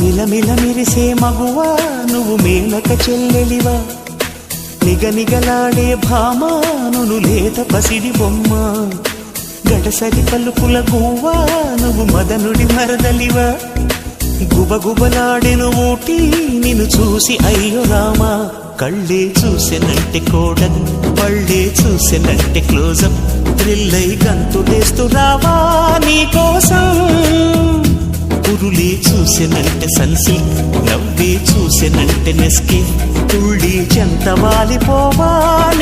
మిలమిల మెరిసే మగువా నువ్వు మేలక చెల్లెలివా. నిగనిగలాడే భామానును లేత పసిడి బొమ్మ. గడసరి పలుకుల గువ్వా నువ్వు మదనుడి మరదలివా. గుబగుబలాడెను ఊటి నిన్ను చూసి అయ్యో రామా. కళ్ళే చూసెనంటే కోడన్ పళ్ళే చూసెనంటే క్లోజప్. థ్రిల్లై గంతులేస్తూ రావా నీ కోసం పురులే చూసెనంటే సన్సిల్క్ నవ్వే చూసెనంటే నెస్కి. తుళ్ళి చెంత వాలిపోవాలి